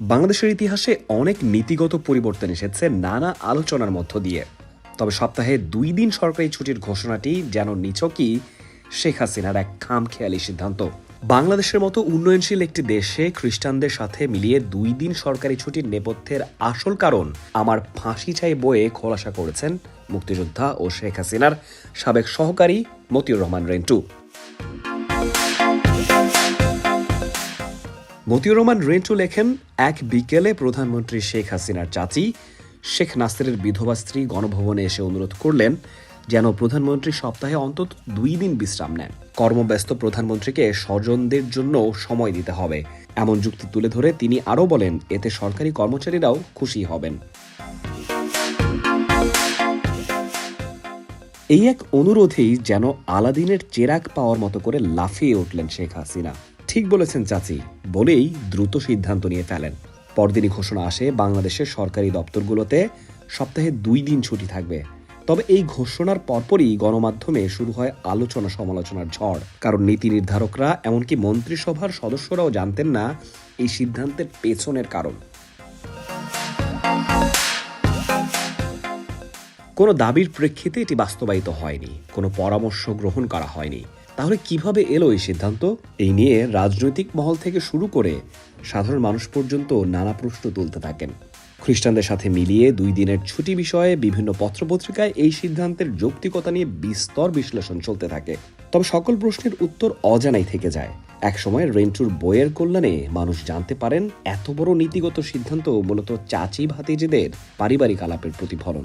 বাংলাদেশের ইতিহাসে অনেক নীতিগত পরিবর্তন এসেছে নানা আলোচনার মধ্য দিয়ে। তবে সপ্তাহে দুই দিন সরকারি ছুটির ঘোষণাটি যেন নিছকই শেখ হাসিনার এক খামখেয়ালি সিদ্ধান্ত। বাংলাদেশের মতো উন্নয়নশীল একটি দেশে খ্রিস্টানদের সাথে মিলিয়ে দুই দিন সরকারি ছুটির নেপথ্যের আসল কারণ আমার ফাঁসি চাই বইয়ে খোলাসা করেছেন মুক্তিযোদ্ধা ও শেখ হাসিনার সাবেক সহকারী মতিউর রহমান রেন্টু। মতিউর রহমান রেন্টু লেখেন, এক বিকেলে প্রধানমন্ত্রী শেখ হাসিনার চাচি শেখ নাসিরের বিধবা স্ত্রী গণভবনে এসে অনুরোধ করলেন যেন প্রধানমন্ত্রী সপ্তাহে অন্তত দুই দিন বিশ্রাম নেন। কর্মব্যস্ত প্রধানমন্ত্রীকে স্বজনদের জন্য সময় দিতে হবে। এমন যুক্তি তুলে ধরে তিনি আরও বলেন, এতে সরকারি কর্মচারীরাও খুশি হবেন। এই এক অনুরোধেই যেন আলাদিনের চেরাক পাওয়ার মতো করে লাফিয়ে উঠলেন শেখ হাসিনা। ঠিক বলেছেন চাচি, বলেই দ্রুত সিদ্ধান্ত নিয়ে ফেলেন। পরদিনই ঘোষণা আসে, বাংলাদেশের সরকারি দপ্তরগুলোতে সপ্তাহে দুই দিন ছুটি থাকবে। তবে এই ঘোষণার পরপরই গণমাধ্যমে শুরু হয় আলোচনা সমালোচনার ঝড়। কারণ নীতি নির্ধারকরা, এমনকি মন্ত্রিসভার সদস্যরাও জানতেন না এই সিদ্ধান্তের পেছনের কারণ। কোনো দাবির প্রেক্ষিতে এটি বাস্তবায়িত হয়নি, কোনো পরামর্শ গ্রহণ করা হয়নি। তাহলে কীভাবে এলো এই সিদ্ধান্ত? এই নিয়ে রাজনৈতিক মহল থেকে শুরু করে সাধারণ মানুষ পর্যন্ত নানা প্রশ্ন তুলতে থাকেন। খ্রিস্টানদের সাথে মিলিয়ে দুই দিনের ছুটি বিষয়ে বিভিন্ন পত্রপত্রিকায় এই সিদ্ধান্তের যৌক্তিকতা নিয়ে বিস্তর বিশ্লেষণ চলতে থাকে। তবে সকল প্রশ্নের উত্তর অজানাই থেকে যায়। একসময় রেন্টুর বইয়ের কল্যাণে মানুষ জানতে পারেন এত বড় নীতিগত সিদ্ধান্ত মূলত চাচি ভাতিজিদের পারিবারিক আলাপের প্রতিফলন।